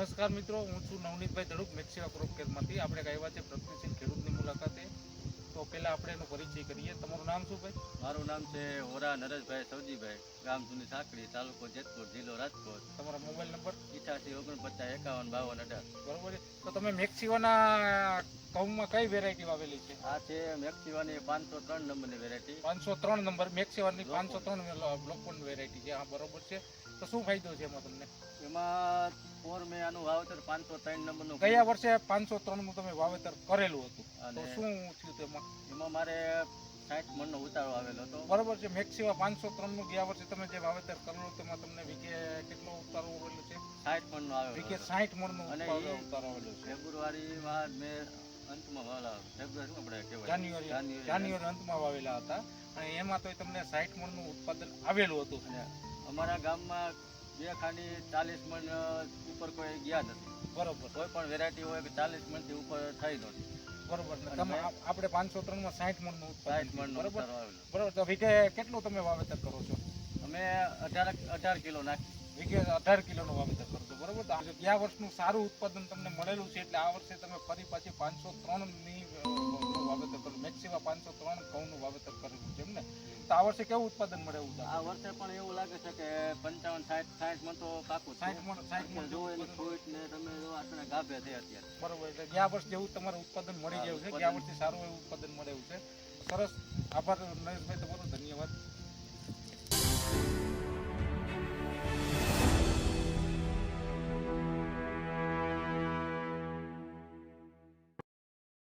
નમસ્કાર મિત્રો હું છું નવનીતભાઈ દડુક મેક્સિવા ક્રોપ કેરમાંથી. આપણે આવ્યા છે પ્રગતિશીલ ખેડૂતની મુલાકાતે. તો પહેલાં આપણે એનો પરિચય કરીએ. તમારું નામ શું ભાઈ? મારું નામ છે હોરા નરેશભાઈ સવજીભાઈ ગામ જૂની સાંકડી તાલુકો જેતપુર જિલ્લો રાજકોટ. તમારો મોબાઈલ નંબર? ઇઠાસી ઓગણપચાસ એકાવન બાવન અઢાર. બરોબર છે. તો તમે મેક્સિવાના ઘઉંમાં કઈ વેરાયટી વાવેલી છે? આ છે મેક્સિવાની પાંચસો ત્રણ નંબરની વેરાયટી પાંચસો ત્રણ નંબર. મેક્સિવાની પાંચસો ત્રણ બ્લોકપોન વેરાયટી છે. હા બરોબર છે. તો શું ફાયદો છે એમાં તમને? એમાં પોર મેં આનું વાવેતર પાંચસો ત્રણ નંબરનું ગયા વર્ષે પાંચસો ત્રણનું તમે વાવેતર કરેલું હતું. તો અને શું થયું તેમાં? એમાં મારે સાઠ મણનો ઉતારો આવેલો હતો. બરોબર છે. મેક્સિવા પાંચસો ત્રણનું ગયા વર્ષે તમે જે વાવેતર કરેલું તેમાં તમને વીઘે કેટલો ઉતારો આવેલો છે? સાઠ મણનો આવેલો વીઘે. સાઠ મણનું ઉતારો આવેલો છે. ફેબ્રુઆરીમાં મેં અંતમાં વાલા ફેબ્રુઆરી આપણે કહેવાય? જાન્યુઆરી જાન્યુઆરી અંતમાં વાવેલા હતા. અને એમાં તો તમને સાઠ મણનું ઉત્પાદન આવેલું હતું. અને અમારા ગામમાં બે ખાંડી ચાલીસ મણ ઉપર કોઈ ગયા નથી. બરોબર. કોઈ પણ વેરાયટી હોય કે ચાલીસ મણથી ઉપર થઈ નહોતી બરોબર. તમે આપણે પાંચસો ત્રણમાં સાઠ મણનું સાઠ મણ બરોબર? બરોબર. તો વીઘે કેટલું તમે વાવેતર કરો છો? અમે અઢાર અઢાર કિલો નાખી. વીઘે અઢાર કિલોનું વાવેતર કરો. બરોબર? તો ગયા વર્ષનું સારું ઉત્પાદન તમને મળેલું છે એટલે આ વર્ષે તમે ફરી પાછી પાંચસો ત્રણની વાવેતર કર્યું મેક્સિમા પાંચસો ત્રણ ઘઉંનું વાવેતર કરેલું છે એમ ને? તો આ વર્ષે કેવું ઉત્પાદન મળે એવું આ વર્ષે પણ એવું લાગે છે કે પંચાવન સાઠ સાઠ મણ તો પાકું સાઠ મણ સાઠ મણ જો એની ફ્રૂટ ને તમે જો આપણે ગાભે છે અત્યારે. બરોબર એટલે ગયા વર્ષ જેવું તમારે ઉત્પાદન મળી ગયું છે ગયા વર્ષે સારું એવું ઉત્પાદન મળે એવું છે. સરસ આભાર નરેશભાઈ તમારો ધન્યવાદ.